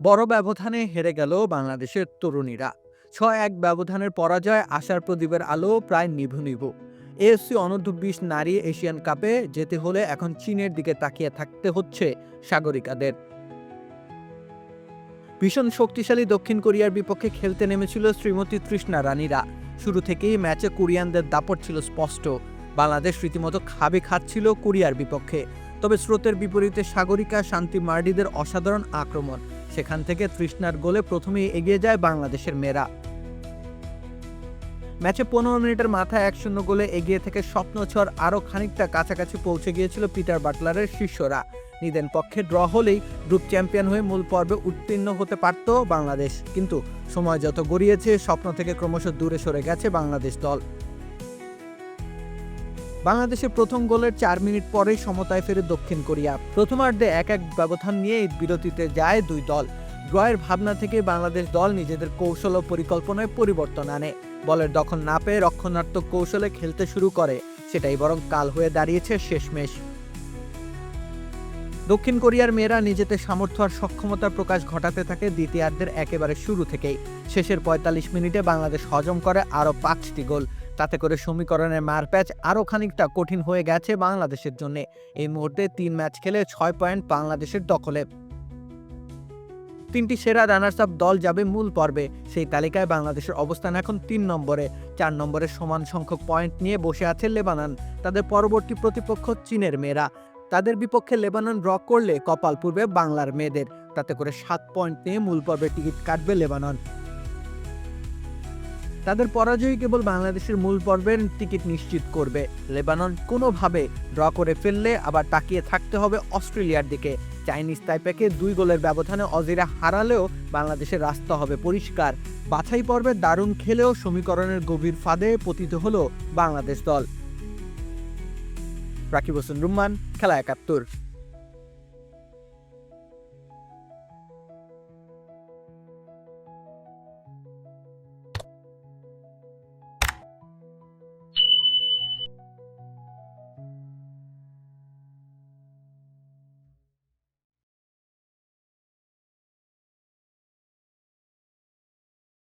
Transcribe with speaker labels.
Speaker 1: বড় ব্যবধানে হেরে গেল বাংলাদেশের তরুণীরা। ছয় এক ব্যবধানের পরাজয় আশার প্রদীপের আলো প্রায় নিভু নিভু। এএফসি অনূর্ধ্ব বিশ নারী এশিয়ান কাপে যেতে হলে এখন চীনের দিকে তাকিয়ে থাকতে হচ্ছে সাগরিকাদের। ভীষণ শক্তিশালী দক্ষিণ কোরিয়ার বিপক্ষে খেলতে নেমেছিল শ্রীমতী তৃষ্ণা রানীরা শুরু থেকেই ম্যাচে কোরিয়ানদের দাপট ছিল স্পষ্ট। বাংলাদেশ রীতিমতো খাবে খাচ্ছিল কোরিয়ার বিপক্ষে। তবে স্রোতের বিপরীতে সাগরিকা, শান্তি মার্ডিদের অসাধারণ আক্রমণ সেখান থেকে তৃষ্ণার গোলে প্রথমেই এগিয়ে যায় বাংলাদেশের মেয়েরা। ম্যাচে পনেরো মিনিটের মাথায় এক শূন্য গোলে এগিয়ে থেকে স্বপ্নছর আরও খানিকটা কাছাকাছি পৌঁছে গিয়েছিল পিটার বাটলারের শিষ্যরা। নিদেন পক্ষে ড্র হলেই গ্রুপ চ্যাম্পিয়ন হয়ে মূল পর্বে উত্তীর্ণ হতে পারত বাংলাদেশ। কিন্তু সময় যত গড়িয়েছে, স্বপ্ন থেকে ক্রমশ দূরে সরে গেছে বাংলাদেশ দল। বাংলাদেশের প্রথম গোলের চার মিনিট পরেই সমতায় ফেরে দক্ষিণ কোরিয়া। প্রথমার্ধে এক এক ব্যবধান নিয়ে বিরতিতে যায় দুই দল। ড্রয়ের ভাবনা থেকে বাংলাদেশ দল নিজেদের কৌশল ও পরিকল্পনায় পরিবর্তন আনে। বলের দখল না পেয়ে রক্ষণাত্মক কৌশলে খেলতে শুরু করে। সেটাই বরং কাল হয়ে দাঁড়িয়েছে শেষমেশ। দক্ষিণ কোরিয়ার মেয়েরা নিজেদের সামর্থ্য আর সক্ষমতার প্রকাশ ঘটাতে থাকে দ্বিতীয়ার্ধের একেবারে শুরু থেকেই। শেষের পঁয়তাল্লিশ মিনিটে বাংলাদেশ হজম করে আরও পাঁচটি গোল। তাতে করে সমীকরণের মারপ্যাচ আরও খানিকটা কঠিন হয়ে গেছে বাংলাদেশের জন্য। এই মুহূর্তে তিন ম্যাচ খেলে ছয় পয়েন্ট বাংলাদেশের দখলে। তিনটি সেরা রানার্স আপ দল যাবে মূল পর্বে। সেই তালিকায় বাংলাদেশের অবস্থান এখন তিন নম্বরে। চার নম্বরে সমান সংখ্যক পয়েন্ট নিয়ে বসে আছে লেবানন। তাদের পরবর্তী প্রতিপক্ষ চীনের মেয়েরা। তাদের বিপক্ষে লেবানন ড্র করলে কপাল পূর্বে বাংলার মেয়েদের। তাতে করে সাত পয়েন্ট নিয়ে মূল পর্বে টিকিট কাটবে লেবানন। তাদের পরাজয় কেবল বাংলাদেশের মূল পর্বের টিকিট নিশ্চিত করবে। লেবানন কোনোভাবে ড্র করে ফেললে আবার তাকিয়ে থাকতে হবে অস্ট্রেলিয়ার দিকে। চাইনিজ তাইপেকে দুই গোলের ব্যবধানে অজিরা হারালেও বাংলাদেশের রাস্তা হবে পরিষ্কার। বাছাই পর্বে দারুণ খেলেও সমীকরণের গভীর ফাঁদে পতিত হল বাংলাদেশ দল। রাকিব হোসেন রুম্মান, খেলা একাত্তর।